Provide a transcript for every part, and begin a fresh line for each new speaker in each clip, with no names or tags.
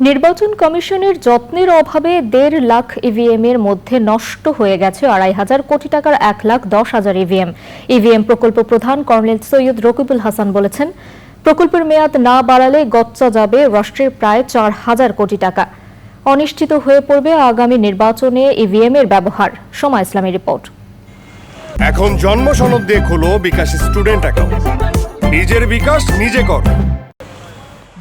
নির্বাচন কমিশনের যত্নের অভাবে দেড় লাখ ইভিএম এর মধ্যে নষ্ট হয়ে গেছে আড়াই হাজার কোটি টাকার এক লাখ দশ হাজার ইভিএম ইভিএম প্রকল্প প্রধান কর্নেল সৈয়দ রকিবুল হাসান বলেছেন, প্রকল্পের মেয়াদ না বাড়ালে গচ্চা যাবে রাষ্ট্রের প্রায় চার হাজার কোটি টাকা। অনিশ্চিত হয়ে পড়বে আগামী নির্বাচনে ইভিএম এর ব্যবহার। সময় ইসলামের রিপোর্ট।
এখন জন্ম সনদ দিয়ে খোলো বিকাশ স্টুডেন্ট অ্যাকাউন্ট। নিজের বিকাশ নিজে কর।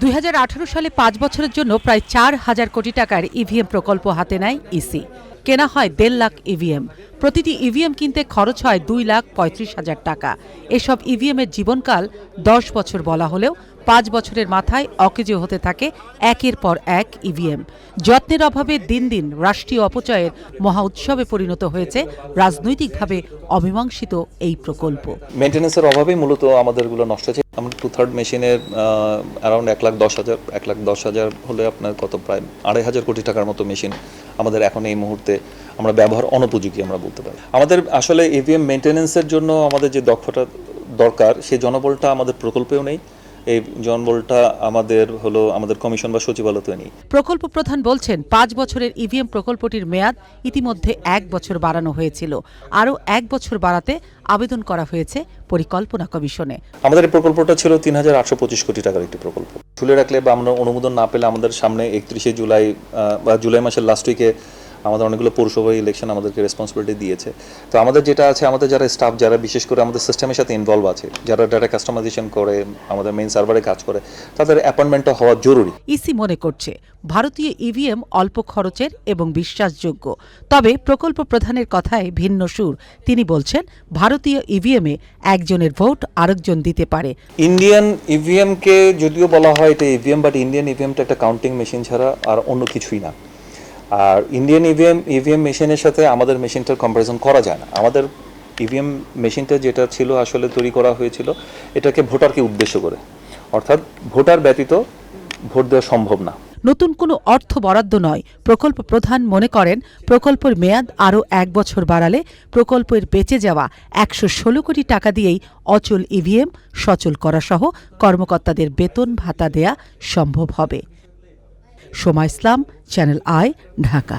দুই হাজার আঠারো সালে পাঁচ বছরের জন্য প্রায় চার হাজার কোটি টাকার ইভিএম প্রকল্প হাতে নেয় ইসি কেনা হয় দেড় লাখ ইভিএম প্রতিটি ইভিএম কিনতে খরচ হয় দুই লাখ পঁয়ত্রিশ হাজার টাকা। এসব ইভিএমের জীবনকাল দশ বছর বলা হলেও পাঁচ বছরের মাথায় অকেজো হতে থাকে একের পর এক ইভিএম যত্নের অভাবে দিন দিন রাষ্ট্রীয় অপচয়ের মহা উৎসবে পরিণত হয়েছে রাজনৈতিকভাবে অমীমাংসিত এই প্রকল্প।
মেনটেন্যান্সের অভাবে মূলত আমাদেরগুলো নষ্ট হচ্ছে। আমরা টু থার্ড মেশিনের অ্যারাউন্ড এক লাখ দশ হাজার, এক লাখ দশ হাজার হলে আপনার কত? প্রায় আড়াই হাজার কোটি টাকার মতো মেশিন আমাদের এখন এই মুহূর্তে আমরা ব্যবহার অনুপযোগী আমরা বলতে পারি। আমাদের আসলে এভিএম মেনটেন্যান্সের জন্য আমাদের যে দক্ষতা দরকার সেই জনবলটা আমাদের প্রকল্পেও নেই। এই জনবলটা আমাদের হলো আমাদের কমিশন বা সচিবালয়তেও নেই।
প্রকল্প প্রধান বলছেন পাঁচ বছরের ইভিএম প্রকল্পটির মেয়াদ ইতিমধ্যে এক বছর বাড়ানো হয়েছিল। আরও এক বছর বাড়াতে আবেদন করা হয়েছে পরিকল্পনা কমিশনে।
আমাদের প্রকল্পটা ছিল তিন হাজার আটশো পঁচিশ কোটি টাকার একটি প্রকল্প। ঝুলে রাখলে বা আমরা অনুমোদন না পেলে আমাদের সামনে একত্রিশে জুলাই বা জুলাই মাসের লাস্ট উইকে আমাদের অনেকগুলো পৌরসভা ইলেকশন আমাদেরকে রেসপন্সিবিলিটি দিয়েছে। তো আমাদের যেটা আছে আমাদের যারা স্টাফ যারা বিশেষ করে আমাদের সিস্টেমের সাথে ইনভলভ আছে যারা ডাটা কাস্টমাইজেশন করে আমাদের মেইন সার্ভারে কাজ করে তাদের অ্যাপয়েন্টমেন্টটা হওয়া জরুরি।
ইসি মনে করছে ভারতীয় ইভিএম অল্প খরচের এবং বিশ্বাসযোগ্য। তবে প্রকল্প প্রধানের কথায় ভিন্ন সুর। তিনি বলছেন ভারতীয় ইভিএমে একজনের ভোট আরেকজন দিতে পারে।
ইন্ডিয়ান ইভিএমকে যদিও বলা হয় এটা ইভিএম বাট ইন্ডিয়ান ইভিএমটা একটা কাউন্টিং মেশিন ছাড়া আর অন্য কিছুই না। আর ইন্ডিয়ান ইভিএম ইভিএম মেশিনের সাথে আমাদের মেশিনটার কম্পারিজন করা যায় না। আমাদের ইভিএম মেশিনটা যেটা ছিল আসলে তৈরি করা হয়েছিল, এটাকে ভোটারকে উদ্দেশ্য করে। অর্থাৎ ভোটার ব্যতীত ভোট দেওয়া সম্ভব না।
নতুন কোনো অর্থ বরাদ্দ নয়। প্রকল্প প্রধান মনে করেন, প্রকল্পের মেয়াদ আরও এক বছর বাড়ালে প্রকল্পের বেঁচে যাওয়া একশো ষোলো কোটি টাকা দিয়েই অচল ইভিএম সচল করা সহ কর্মকর্তাদের বেতন ভাতা দেয়া সম্ভব হবে। Soma Islam channel I Dhaka